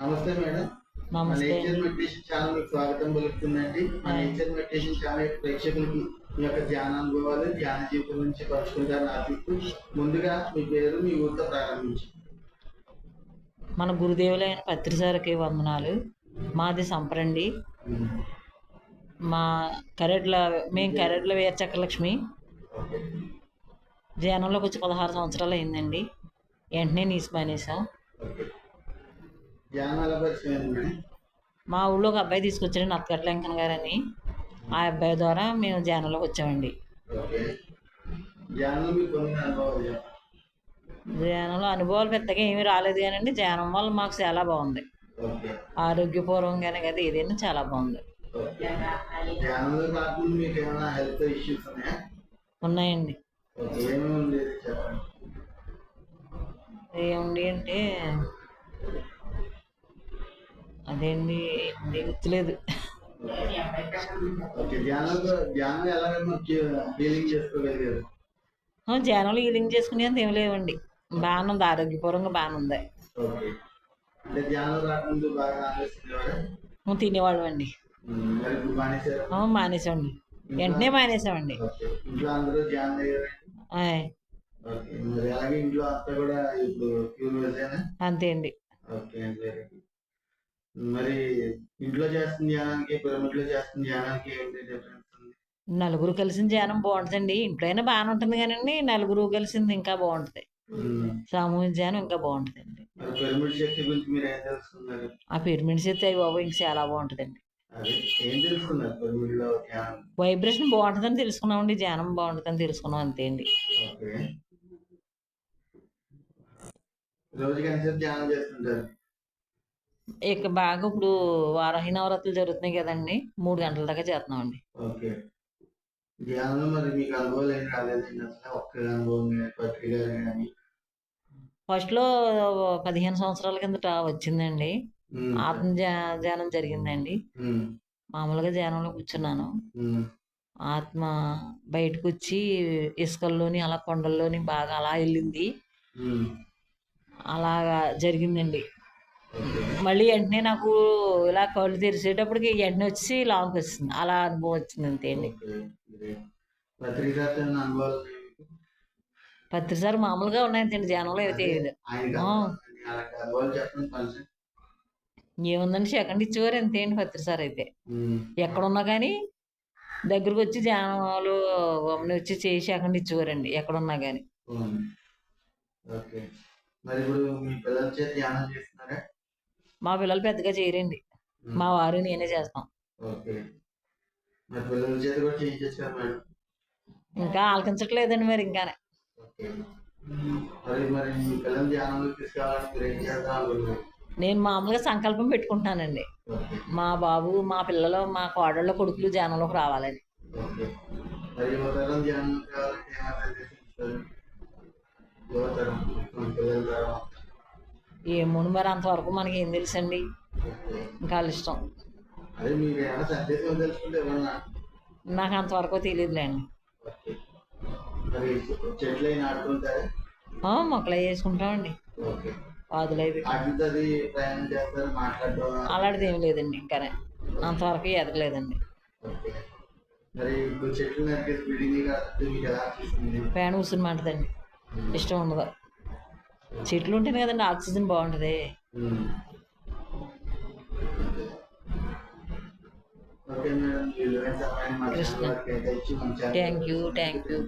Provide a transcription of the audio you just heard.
నమస్తే మేడం. మా nature meditation channel స్వాగతం పలుకుతుందండి. మా. నేచర్ మెడిటేషన్ ఛానల్ ప్రేక్షకులకి మీ యొక్క ధ్యాన అనుభవాలు ధ్యాన జీవితం నుంచి పంచుకుంటారని ఆశిస్తూ ముందుగా మీ పేరు మీ ఊరితో ప్రారంభించి మన గురుదేవులైన పత్రిసారికి వందనాలు. మాది సంపరండి. మా కరెడ్ల మేము కరెడ్ల వీర చక్రలక్ష్మి. ఓకే. జనంలోకి వచ్చి పదహారు సంవత్సరాలు అయిందండి. వెంటనే నీసి మానేసాం ఓకే ధ్యానాల పరిచయం ఏంటి మేడం మా ఊళ్ళో ఒక అబ్బాయి తీసుకొచ్చాడు నత్తగట్ల వెంకన్న గారని. ఆ అబ్బాయి ద్వారా మేము ధ్యానంలోకి వచ్చామండి. ధ్యానంలో అనుభవాలు పెద్దగా ఏమీ రాలేదు కానండి ధ్యానం వల్ల మాకు చాలా బాగుంది. ఓకే. ఆరోగ్యపూర్వకంగానే కదా ఏదైనా చాలా బాగుంది. ఓకే. ధ్యానంలో కాకుండా మీకు ఏమైనా హెల్త్ ఇష్యూస్ ఉన్నాయా ఉన్నాయండి ఓకే ఏమేమి ఉండేది చెప్పండి ఏముంది అంటే అదేంటి? గుర్తులేదు. ధ్యానంలో హీలింగ్ చేసుకోగలిగారు? ఆ, ధ్యానంలో హీలింగ్ చేసుకునే అంత ఏం లేవండి. బాగానే ఉంది ఆరోగ్యపూర్వంగా బాగానే ఉంది తినేవాళ్ళం అండి. మానేసామండి. వెంటనే మానేసామండి. అంతా అండి. మరి ఇంట్లో చేస్తున్న ధ్యానానికి పిరమిడ్లో చేస్తున్న ధ్యానానికి ఏంటి డిఫరెన్స్ నలుగురు కలిసిన ధ్యానం బాగుంటుందండి. ఇంట్లో అయినా బాగానే ఉంటుంది కానండి నలుగురు కలిసింది ఇంకా బాగుంటుంది. సామూహిక ధ్యానం ఇంకా బాగుంటుందండి. పిరమిడ్ శక్తి గురించి మీరు ఏం తెలుసుకున్నారు? ఆ పిరమిడ్స్ అయితే అవి బాబు ఇంకా చాలా బాగుంటుందండి. అదే ఏం తెలుసుకున్నారు పిరమిడ్లో ధ్యానం? వైబ్రేషన్ బాగుంటుందని తెలుసుకున్నామండి ధ్యానం బాగుంటుందని తెలుసుకున్నాం అంతే అండి. రోజుకి ధ్యానం చేస్తుంటారు? ఇక బాగా ఇప్పుడు వారాహి నవరాత్రులు జరుగుతున్నాయి కదండి. మూడు గంటల దాకా కానీ పత్రిక కానీ. ఫస్ట్లో పదిహేను సంవత్సరాల కిందట వచ్చిందండి. ఆత్మ ధ్యా- ధ్యానం జరిగిందండి మామూలుగా ధ్యానంలో కూర్చున్నాను. ఆత్మ బయటకు వచ్చి ఇసుకల్లోని అలా కొండల్లోని బాగా అలా వెళ్ళింది. అలాగా జరిగిందండి. మళ్ళీ వెంటనే నాకు ఇలా కళ్ళు తెరిచేటప్పటికి వెంటనే వచ్చి లాంగ్ వచ్చింది అలా అనుభవం వచ్చింది అంతే అండి? పత్రిసారి మామూలుగా ఉన్నాయండి ధ్యానంలో అయితే ఏముందండి సెకండ్ ఇచ్చేవారు అంతే అండి పత్రిసారి అయితే. ఎక్కడున్నా కానీ దగ్గరకు వచ్చి ధ్యానాలు గమని వచ్చి చేసి అక్కడ ఇచ్చేవారండి ఎక్కడున్నా కానీ. మరి ఇప్పుడు మీ పిల్లల చేత ధ్యానం మా పిల్లలు పెద్దగా చేయరండి. మా వారు నేనే చేస్తాం. ఇంకా ఆలకించట్లేదండి మరి ఇంకానే. నేను మామూలుగా సంకల్పం పెట్టుకుంటానండి. మా బాబు మా పిల్లలు మా కోడళ్ళ కొడుకులు ధ్యానంలోకి రావాలని యువతరం ఏమైనా మరి అంతవరకు మనకి ఏం తెలుసండి? ఇంకా ఇష్టం. నాకు అంతవరకు తెలియదులేండి. మొక్కలు అవి వేసుకుంటామండి మాట్లాడడం అలాంటిది ఏం లేదండి ఇంకానే. అంతవరకు ఎదగలేదండి. పేడ కూర్చుని మంటదండి ఇష్టం ఉండదు. చెట్లు ఉంటేనే కదండి ఆక్సిజన్ బాగుంటుంది. Krishna. Thank you thank you.